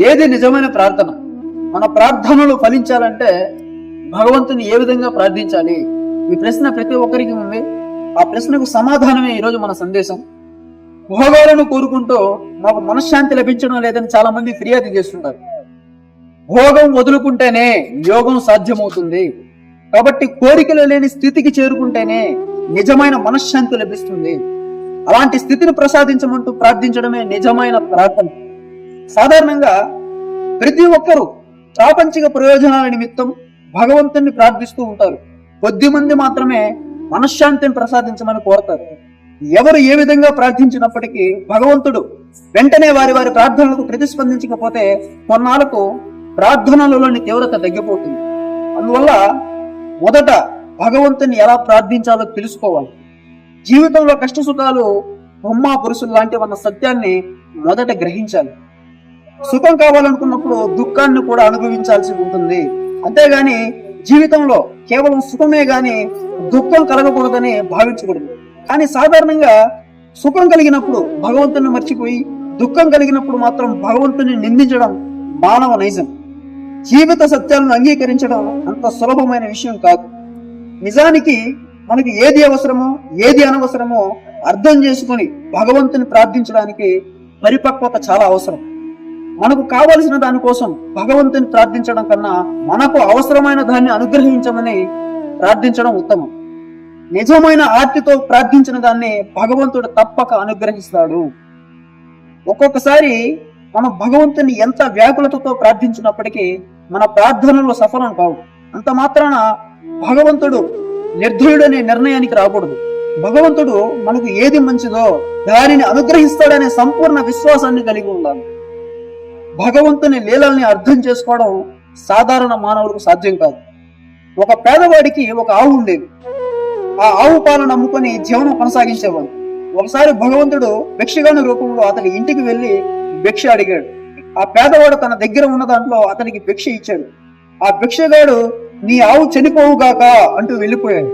ఏది నిజమైన ప్రార్థన? మన ప్రార్థనలు ఫలించాలంటే భగవంతుని ఏ విధంగా ప్రార్థించాలి? ఈ ప్రశ్న ప్రతి ఒక్కరికి ఉంది. ఆ ప్రశ్నకు సమాధానమే ఈరోజు మన సందేశం. భోగాలను కోరుకుంటూ మాకు మనశ్శాంతి లభించడం లేదని చాలా మంది ఫిర్యాదు చేస్తుంటారు. భోగం వదులుకుంటేనే యోగం సాధ్యమవుతుంది. కాబట్టి కోరికలు లేని స్థితికి చేరుకుంటేనే నిజమైన మనశ్శాంతి లభిస్తుంది. అలాంటి స్థితిని ప్రసాదించమంటూ ప్రార్థించడమే నిజమైన ప్రార్థన. సాధారణంగా ప్రతి ఒక్కరూ ప్రాపంచిక ప్రయోజనాల నిమిత్తం భగవంతుణ్ణి ప్రార్థిస్తూ ఉంటారు. కొద్ది మంది మాత్రమే మనశ్శాంతిని ప్రసాదించమని కోరతారు. ఎవరు ఏ విధంగా ప్రార్థించినప్పటికీ భగవంతుడు వెంటనే వారి వారి ప్రార్థనలకు ప్రతిస్పందించకపోతే కొన్నాళ్ళకు ప్రార్థనలలోని తీవ్రత తగ్గిపోతుంది. అందువల్ల మొదట భగవంతుని ఎలా ప్రార్థించాలో తెలుసుకోవాలి. జీవితంలో కష్టసుఖాలు బొమ్మ పురుషులు లాంటివన్న సత్యాన్ని మొదట గ్రహించాలి. సుఖం కావాలనుకున్నప్పుడు దుఃఖాన్ని కూడా అనుభవించాల్సి ఉంటుంది. అంతేగాని జీవితంలో కేవలం సుఖమే గాని దుఃఖం కలగకూడదని భావించకూడదు. కానీ సాధారణంగా సుఖం కలిగినప్పుడు భగవంతుని మర్చిపోయి దుఃఖం కలిగినప్పుడు మాత్రం భగవంతుని నిందించడం మానవ నైజం. జీవిత సత్యాలను అంగీకరించడం అంత సులభమైన విషయం కాదు. నిజానికి మనకి ఏది అవసరమో ఏది అనవసరమో అర్థం చేసుకొని భగవంతుని ప్రార్థించడానికి పరిపక్వత చాలా అవసరం. మనకు కావలసిన దానికోసం భగవంతుని ప్రార్థించడం కన్నా మనకు అవసరమైన దాన్ని అనుగ్రహించమని ప్రార్థించడం ఉత్తమం. నిజమైన ఆర్తితో ప్రార్థించిన దాన్ని భగవంతుడు తప్పక అనుగ్రహిస్తాడు. ఒక్కొక్కసారి మనం భగవంతుని ఎంత వ్యాకులతతో ప్రార్థించినప్పటికీ మన ప్రార్థనలు సఫలం కావు. అంత మాత్రాన భగవంతుడు నిర్ధయుడనే నిర్ణయానికి రాకూడదు. భగవంతుడు మనకు ఏది మంచిదో దానిని అనుగ్రహిస్తాడనే సంపూర్ణ విశ్వాసాన్ని కలిగి ఉండాలి. భగవంతుని లీలల్ని అర్థం చేసుకోవడం సాధారణ మానవులకు సాధ్యం కాదు. ఒక పేదవాడికి ఒక ఆవు ఉండేది. ఆ ఆవు పాలను నమ్ముకొని జీవనం కొనసాగించేవాడు. ఒకసారి భగవంతుడు భిక్షగాని రూపంలో అతని ఇంటికి వెళ్ళి భిక్ష అడిగాడు. ఆ పేదవాడు తన దగ్గర ఉన్న దాంట్లో అతనికి భిక్ష ఇచ్చాడు. ఆ భిక్షగాడు నీ ఆవు చనిపోవుగాక అంటూ వెళ్ళిపోయాడు.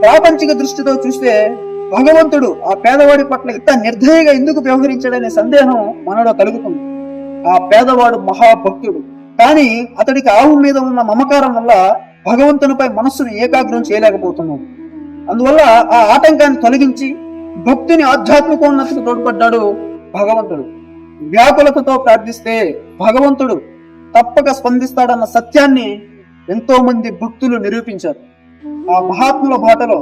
ప్రాపంచిక దృష్టితో చూస్తే భగవంతుడు ఆ పేదవాడి పట్ల ఇంత నిర్దయగా ఎందుకు వ్యవహరించాడనే సందేహం మనలో కలుగుతుంది. ఆ పేదవాడు మహాభక్తుడు. కానీ అతడికి ఆవు మీద ఉన్న మమకారం వల్ల భగవంతునిపై మనస్సును ఏకాగ్రం చేయలేకపోతున్నాడు. అందువల్ల ఆ ఆటంకాన్ని తొలగించి భక్తుని ఆధ్యాత్మికోన్నతికి తోడ్పడ్డాడు భగవంతుడు. వ్యాకులతతో ప్రార్థిస్తే భగవంతుడు తప్పక స్పందిస్తాడన్న సత్యాన్ని ఎంతో మంది భక్తులు నిరూపించారు. ఆ మహాత్ముల బాటలో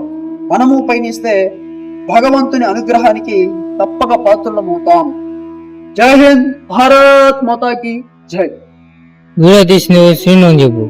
మనము పయనిస్తే భగవంతుని అనుగ్రహానికి తప్పక పాత్రులమవుతాం. জয় হিন্দ ভারত মাতা কি? জয়। গুরু নিউজ শ্রীনঞ্জীবু